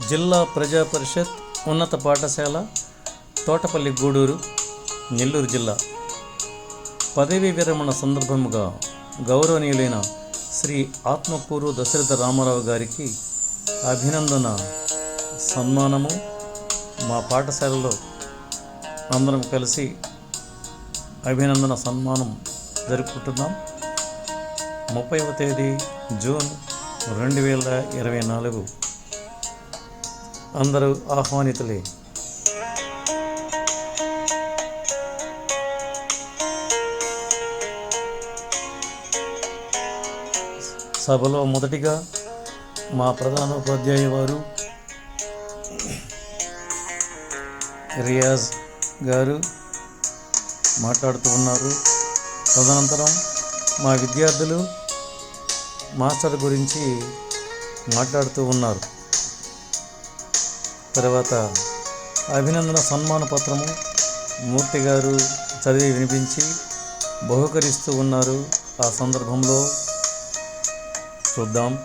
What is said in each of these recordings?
జిల్లా ప్రజా పరిషత్ ఉన్నత పాఠశాల తోటపల్లి గూడూరు నెల్లూరు జిల్లా. పదవీ విరమణ సందర్భముగా గౌరవనీయులైన శ్రీ ఆత్మకూరు దశరథ రామారావు గారికి అభినందన సన్మానము. మా పాఠశాలలో అందరం కలిసి అభినందన సన్మానం జరుపుకుంటున్నాం. ముప్పైవ తేదీ జూన్ రెండు వేల ఇరవై నాలుగు. అందరూ ఆహ్వానితులే. సభలో మొదటిగా మా ప్రధానోపాధ్యాయ వారు రియాజ్ గారు మాట్లాడుతూ ఉన్నారు. తదనంతరం మా విద్యార్థులు మాస్టర్ గురించి మాట్లాడుతూ ఉన్నారు. తర్వాత అభినందన సన్మాన పత్రము మూర్తి గారు చదివి వినిపించి బహుకరిస్తూ ఉన్నారు. ఆ సందర్భంలో చూద్దాం.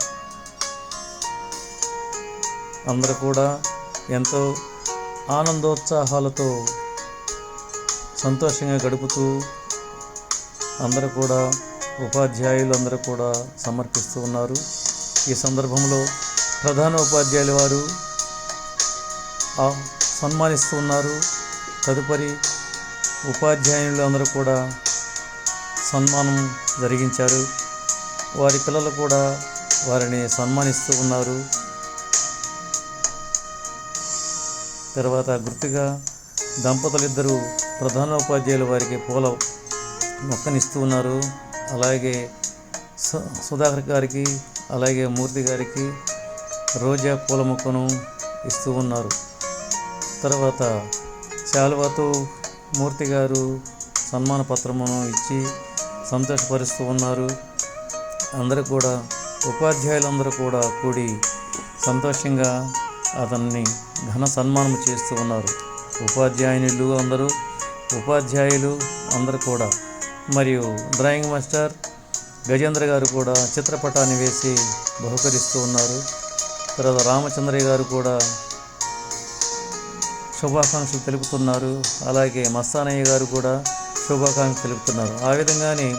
అందరూ కూడా ఎంతో ఆనందోత్సాహాలతో సంతోషంగా గడుపుతూ అందరూ కూడా ఉపాధ్యాయులు అందరూ కూడా సమర్పిస్తూ ఉన్నారు. ఈ సందర్భంలో ప్రధాన ఉపాధ్యాయుల వారు సన్మానిస్తూ ఉన్నారు. తదుపరి ఉపాధ్యాయులు అందరూ కూడా సన్మానం జరిగించారు. వారి పిల్లలు కూడా వారిని సన్మానిస్తూ ఉన్నారు. తర్వాత గుర్తుగా దంపతులిద్దరూ ప్రధానోపాధ్యాయులు వారికి పూల మొక్కనిస్తూ ఉన్నారు. అలాగే సు- సుధాకర్ గారికి అలాగే మూర్తి గారికి రోజా పూల మొక్కను ఇస్తూ ఉన్నారు. తర్వాత శాలువాతో మూర్తి గారు సన్మాన పత్రమును ఇచ్చి సంతోషపరుస్తూ ఉన్నారు. అందరూ కూడా ఉపాధ్యాయులందరూ కూడా కూడి సంతోషంగా అతన్ని ఘన సన్మానం చేస్తూ ఉన్నారు. ఉపాధ్యాయునులు అందరూ ఉపాధ్యాయులు అందరూ కూడా. మరియు డ్రాయింగ్ మాస్టర్ గజేంద్ర గారు కూడా చిత్రపటాన్ని వేసి బహుకరిస్తూ ఉన్నారు. తర్వాత రామచంద్రయ్య గారు కూడా శుభాకాంక్షలు తెలుపుతున్నారు. అలాగే మస్తానయ్య గారు కూడా శుభాకాంక్షలు తెలుపుతున్నారు. ఆ విధంగానే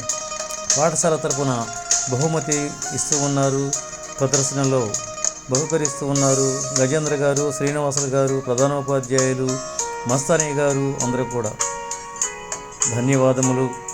పాఠశాల తరపున బహుమతి ఇస్తూ ఉన్నారు. ప్రదర్శనలో బహుకరిస్తూ ఉన్నారు. గజేంద్ర గారు శ్రీనివాసులు గారు ప్రధానోపాధ్యాయులు మస్తానయ్య గారు అందరూ కూడా. ధన్యవాదములు.